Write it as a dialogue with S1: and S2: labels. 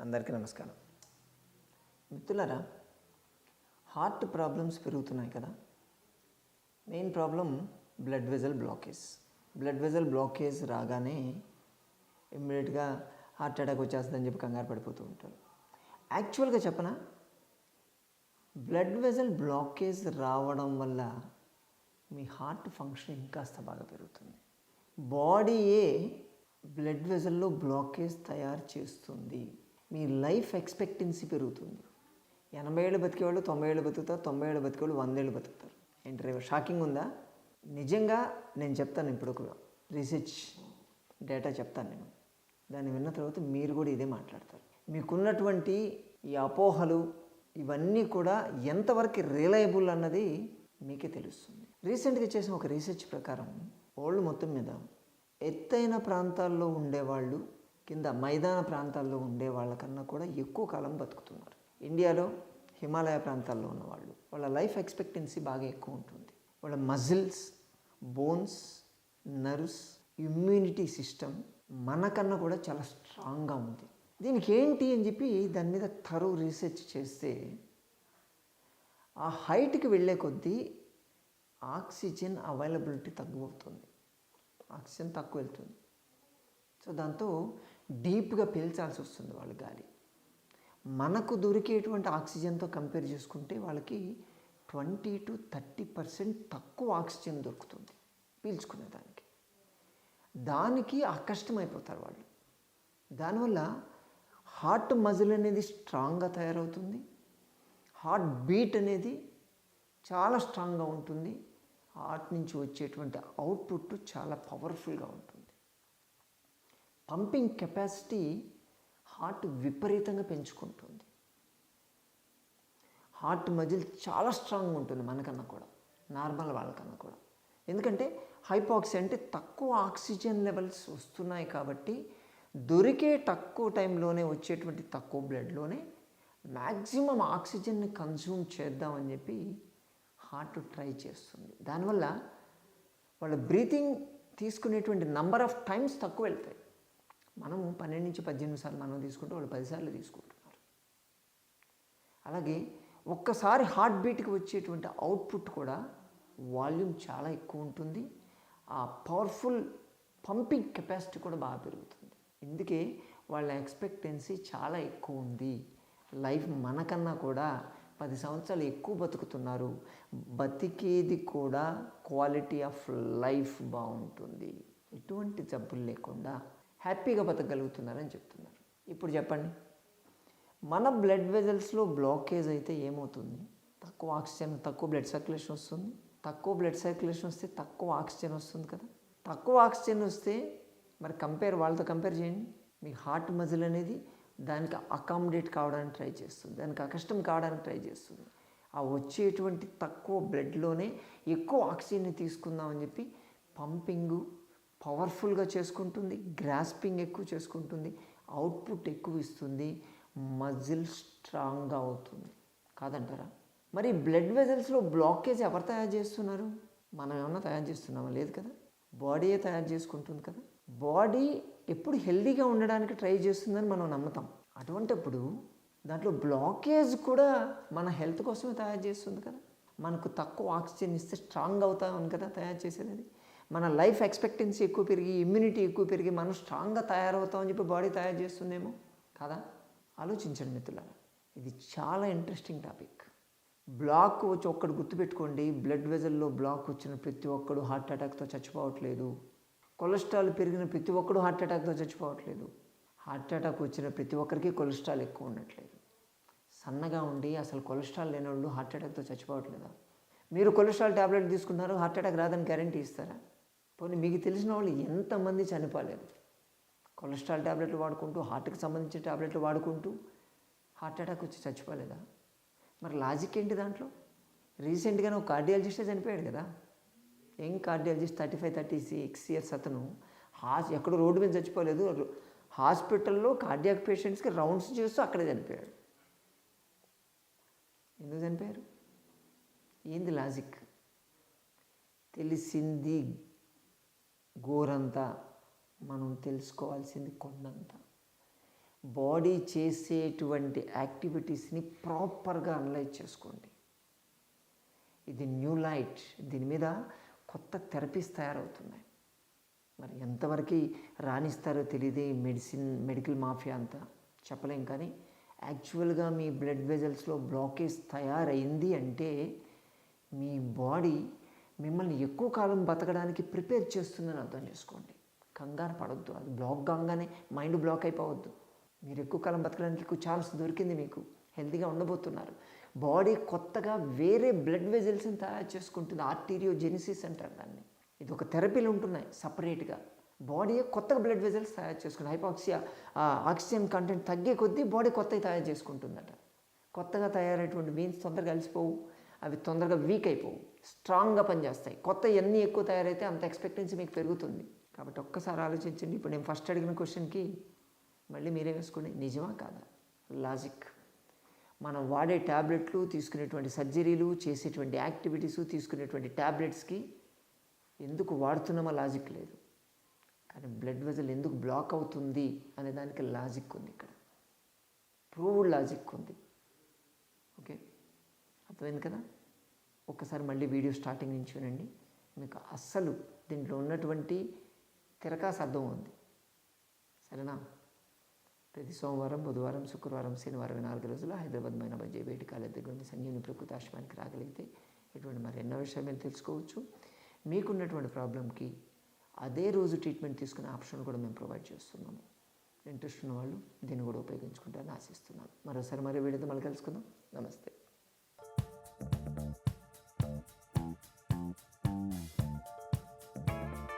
S1: అందరికీ నమస్కారం. మిత్రులారా హార్ట్ ప్రాబ్లమ్స్ పెరుగుతున్నాయి కదా. Main problem blood vessel blockage. Blood vessel blockage రాగానే ఇమ్మీడియట్గా హార్ట్ అటాక్ వచ్చేస్తుందని చెప్పి కంగారు పడిపోతూ ఉంటారు. యాక్చువల్గా చెప్పనా? బ్లడ్ వెజల్ బ్లాకేజ్ రావడం వల్ల మీ హార్ట్ ఫంక్షన్ ఇంకాస్త బాగా పెరుగుతుంది. బాడీయే బ్లడ్ వెజల్లో బ్లాకేజ్ తయారు చేస్తుంది. మీ లైఫ్ ఎక్స్పెక్టెన్సీ పెరుగుతుంది. ఎనభై ఏళ్ళు బతికేవాళ్ళు తొంభై ఏళ్ళు బతుకుతారు తొంభై ఏళ్ళు బతికేవాళ్ళు వందేళ్ళు బతుకుతారు. ఏంటి రేపు షాకింగ్ ఉందా? నిజంగా నేను చెప్తాను ఇప్పుడు ఒక రీసెర్చ్ డేటా చెప్తాను నేను. దాన్ని విన్న తర్వాత మీరు కూడా ఇదే మాట్లాడతారు. మీకున్నటువంటి ఈ అపోహలు ఇవన్నీ కూడా ఎంతవరకు రిలయబుల్ అన్నది మీకే తెలుస్తుంది. రీసెంట్గా చేసిన ఒక రీసెర్చ్ ప్రకారం ఓల్డ్ మొత్తం మీద ఎత్తైన ప్రాంతాల్లో ఉండేవాళ్ళు కింద మైదాన ప్రాంతాల్లో ఉండే వాళ్ళకన్నా కూడా ఎక్కువ కాలం బతుకుతున్నారు. ఇండియాలో హిమాలయ ప్రాంతాల్లో ఉన్నవాళ్ళు వాళ్ళ లైఫ్ ఎక్స్పెక్టెన్సీ బాగా ఎక్కువ ఉంటుంది. వాళ్ళ muscles bones nerves immunity system మనకన్నా కూడా చాలా స్ట్రాంగ్గా ఉంది. దీనికి ఏంటి అని చెప్పి దాని మీద థరో రీసెర్చ్ చేస్తే ఆ హైట్కి వెళ్ళే కొద్దీ ఆక్సిజన్ అవైలబిలిటీ తగ్గిపోతుంది ఆక్సిజన్ తక్కువ వెళ్తుంది. సో దాంతో డీప్గా పీల్చాల్సి వస్తుంది వాళ్ళ గాలి. మనకు దొరికేటువంటి ఆక్సిజన్తో కంపేర్ చేసుకుంటే వాళ్ళకి ట్వంటీ టు థర్టీ పర్సెంట్ తక్కువ ఆక్సిజన్ దొరుకుతుంది పీల్చుకునే దానికి. దానికి అకష్టమైపోతారు వాళ్ళు. దానివల్ల హార్ట్ మజిల్ అనేది స్ట్రాంగ్గా తయారవుతుంది. హార్ట్ బీట్ అనేది చాలా స్ట్రాంగ్గా ఉంటుంది. హార్ట్ నుంచి వచ్చేటువంటి అవుట్పుట్ చాలా పవర్ఫుల్గా ఉంటుంది. పంపింగ్ కెపాసిటీ హార్ట్ విపరీతంగా పెంచుకుంటుంది. హార్ట్ మజిల్ చాలా స్ట్రాంగ్ ఉంటుంది మనకన్నా కూడా నార్మల్ వాళ్ళకన్నా కూడా. ఎందుకంటే హైపాక్సీ అంటే తక్కువ ఆక్సిజన్ లెవెల్స్ వస్తున్నాయి కాబట్టి దొరికే తక్కువ టైంలోనే వచ్చేటువంటి తక్కువ బ్లడ్లోనే మ్యాక్సిమం ఆక్సిజన్ని కన్జ్యూమ్ చేద్దామని చెప్పి హార్ట్ ట్రై చేస్తుంది. దానివల్ల వాళ్ళ బ్రీతింగ్ తీసుకునేటువంటి నంబర్ ఆఫ్ టైమ్స్ తక్కువ వెళ్తాయి. మనము పన్నెండు నుంచి పద్దెనిమిది సార్లు మనం తీసుకుంటే వాళ్ళు పదిసార్లు తీసుకుంటున్నారు. అలాగే ఒక్కసారి హార్ట్ బీట్కి వచ్చేటువంటి అవుట్పుట్ కూడా వాల్యూమ్ చాలా ఎక్కువ ఉంటుంది. ఆ పవర్ఫుల్ పంపింగ్ కెపాసిటీ కూడా బాగా పెరుగుతుంది. ఇందుకే వాళ్ళ ఎక్స్పెక్టెన్సీ చాలా ఎక్కువ ఉంది. లైఫ్ మనకన్నా కూడా పది సంవత్సరాలు ఎక్కువ బతుకుతున్నారు. బతికేది కూడా క్వాలిటీ ఆఫ్ లైఫ్ బాగుంటుంది. ఎటువంటి జబ్బులు లేకుండా హ్యాపీగా బతకగలుగుతున్నారని చెప్తున్నారు. ఇప్పుడు చెప్పండి. మన బ్లడ్ వెజల్స్లో బ్లాకేజ్ అయితే ఏమవుతుంది? తక్కువ ఆక్సిజన్ తక్కువ బ్లడ్ సర్క్యులేషన్ వస్తుంది. తక్కువ బ్లడ్ సర్క్యులేషన్ వస్తే తక్కువ ఆక్సిజన్ వస్తుంది కదా. తక్కువ ఆక్సిజన్ వస్తే మరి కంపేర్ వాళ్ళతో కంపేర్ చేయండి. మీ హార్ట్ మజిల్ అనేది దానికి అకామిడేట్ కావడానికి ట్రై చేస్తుంది. దానికి అకష్టం కావడానికి ట్రై చేస్తుంది. ఆ వచ్చేటువంటి తక్కువ బ్లడ్లోనే ఎక్కువ ఆక్సిజన్ని తీసుకుందామని చెప్పి పంపింగు పవర్ఫుల్గా చేసుకుంటుంది గ్రాస్పింగ్ ఎక్కువ చేసుకుంటుంది అవుట్పుట్ ఎక్కువ ఇస్తుంది మజిల్ స్ట్రాంగ్గా అవుతుంది. కాదంటారా? మరి బ్లడ్ వెజల్స్లో బ్లాకేజ్ ఎవరు తయారు చేస్తున్నారు? మనం ఏమన్నా తయారు చేస్తున్నామా? లేదు కదా? బాడీయే తయారు చేసుకుంటుంది కదా? బాడీ ఎప్పుడు హెల్దీగా ఉండడానికి ట్రై చేస్తుందని మనం నమ్ముతాం. అటువంటిప్పుడు దాంట్లో బ్లాకేజ్ కూడా మన హెల్త్ కోసమే తయారు చేస్తుంది కదా? మనకు తక్కువ ఆక్సిజన్ ఇస్తే స్ట్రాంగ్ అవుతామని కదా తయారు చేసేది అది? మన లైఫ్ ఎక్స్పెక్టెన్సీ ఎక్కువ పెరిగి ఇమ్యూనిటీ ఎక్కువ పెరిగి మనం స్ట్రాంగ్గా తయారవుతామని చెప్పి బాడీ తయారు చేస్తుందేమో? కదా? ఆలోచించండి మిత్రులారా. ఇది చాలా ఇంట్రెస్టింగ్ టాపిక్. బ్లాక్ వచ్చి ఒక్కడు గుర్తుపెట్టుకోండి. బ్లడ్ వెజల్లో బ్లాక్ వచ్చిన ప్రతి ఒక్కడు హార్ట్ అటాక్తో చచ్చిపోవట్లేదు. కొలెస్ట్రాల్ పెరిగిన ప్రతి ఒక్కడు హార్ట్ అటాక్తో చచ్చిపోవట్లేదు. హార్ట్ అటాక్ వచ్చిన ప్రతి ఒక్కరికి కొలెస్ట్రాల్ ఎక్కువ ఉండట్లేదు. సన్నగా ఉండి అసలు కొలెస్ట్రాల్ లేని వాళ్ళు హార్ట్ అటాక్తో చచ్చిపోవట్లేదా? మీరు కొలెస్ట్రాల్ ట్యాబ్లెట్ తీసుకున్నారు హార్ట్ అటాక్ రాదని గ్యారంటీ ఇస్తారా? పోనీ మీకు తెలిసిన వాళ్ళు ఎంతమంది చనిపోలేదు. కొలెస్ట్రాల్ ట్యాబ్లెట్లు వాడుకుంటూ హార్ట్కి సంబంధించిన ట్యాబ్లెట్లు వాడుకుంటూ హార్ట్ అటాక్ వచ్చి చచ్చిపోలేదా? మరి లాజిక్ ఏంటి దాంట్లో? రీసెంట్గానే ఒక కార్డియాలజిస్టే చనిపోయాడు కదా. Young cardiologist thirty five thirty six years అతను హాస్ ఎక్కడో రోడ్డు మీద చచ్చిపోలేదు. హాస్పిటల్లో కార్డియాక్ పేషెంట్స్కి రౌండ్స్ చేస్తూ అక్కడే చనిపోయాడు. ఎందుకు చనిపోయారు? ఏంది లాజిక్? తెలిసింది గోరంతా మనం తెలుసుకోవాల్సింది కొండంత. బాడీ చేసేటువంటి యాక్టివిటీస్ని ప్రాపర్గా అనలైజ్ చేసుకోండి. ఇది న్యూ లైట్. దీని మీద కొత్త థెరపీస్ తయారవుతున్నాయి. మరి ఎంతవరకు రాణిస్తారో తెలియదు మెడిసిన్ మెడికల్ మాఫియా అంతా. చెప్పలేం కానీ యాక్చువల్గా మీ బ్లడ్ వెజల్స్లో బ్లాకేజ్ తయారైంది అంటే మీ బాడీ మిమ్మల్ని ఎక్కువ కాలం బతకడానికి ప్రిపేర్ చేస్తుందని అర్థం చేసుకోండి. కంగారు పడవద్దు అది బ్లాక్ కాగానే మైండ్ బ్లాక్ అయిపోవద్దు. మీరు ఎక్కువ కాలం బతకడానికి ఎక్కువ ఛాన్స్ దొరికింది మీకు. హెల్తీగా ఉండబోతున్నారు. బాడీ కొత్తగా వేరే బ్లడ్ వెజల్స్ని తయారు చేసుకుంటుంది. ఆర్టీరియో జెనిసిస్ అంటారు దాన్ని. ఇది ఒక థెరపీలు ఉంటున్నాయి సపరేట్గా. బాడీ కొత్తగా బ్లడ్ వెజల్స్ తయారు చేసుకుంటుంది. హైపాక్సియా ఆక్సిజన్ కంటెంట్ తగ్గే కొద్దీ బాడీ కొత్తగా తయారు చేసుకుంటుందట. కొత్తగా తయారైనటువంటి మీన్స్ తొందరగా కలిసిపోవు అవి తొందరగా వీక్ అయిపోవు. స్ట్రాంగ్గా పనిచేస్తాయి. కొత్త ఎన్ని ఎక్కువ తయారైతే అంత ఎక్స్పెక్టెన్సీ మీకు పెరుగుతుంది. కాబట్టి ఒక్కసారి ఆలోచించండి. ఇప్పుడు నేను ఫస్ట్ అడిగిన క్వశ్చన్కి మళ్ళీ మీరే వేసుకోండి. నిజమా కాదా? లాజిక్. మనం వాడే ట్యాబ్లెట్లు తీసుకునేటువంటి సర్జరీలు చేసేటువంటి యాక్టివిటీస్ తీసుకునేటువంటి ట్యాబ్లెట్స్కి ఎందుకు వాడుతున్నామో లాజిక్ లేదు. కానీ బ్లడ్ వెజల్ ఎందుకు బ్లాక్ అవుతుంది అనే దానికి లాజిక్ ఉంది ఇక్కడ. ప్రూవ్డ్ లాజిక్ ఉంది. అర్థమైంది కదా? ఒక్కసారి మళ్ళీ వీడియో స్టార్టింగ్ నుంచి వినండి. మీకు అస్సలు దీంట్లో ఉన్నటువంటి తిరకాస అర్థం ఉంది. సరేనా? ప్రతి సోమవారం బుధవారం శుక్రవారం శనివారం నాలుగు రోజులు హైదరాబాద్ మైనాబాద్ జేబేటి కాలేజ్ దగ్గర ఉండి సంజీవుని ప్రకృతి ఆశ్రమానికి రాగలిగితే ఇటువంటి మరి ఎన్నో విషయాలు తెలుసుకోవచ్చు. మీకున్నటువంటి ప్రాబ్లంకి అదే రోజు ట్రీట్మెంట్ తీసుకునే ఆప్షన్ కూడా మేము ప్రొవైడ్ చేస్తున్నాము. ఇంట్రెస్ట్ ఉన్న వాళ్ళు దీన్ని కూడా ఉపయోగించుకుంటారని ఆశిస్తున్నాను. మరోసారి మరో వీడియోతో మళ్ళీ కలుసుకుందాం. నమస్తే.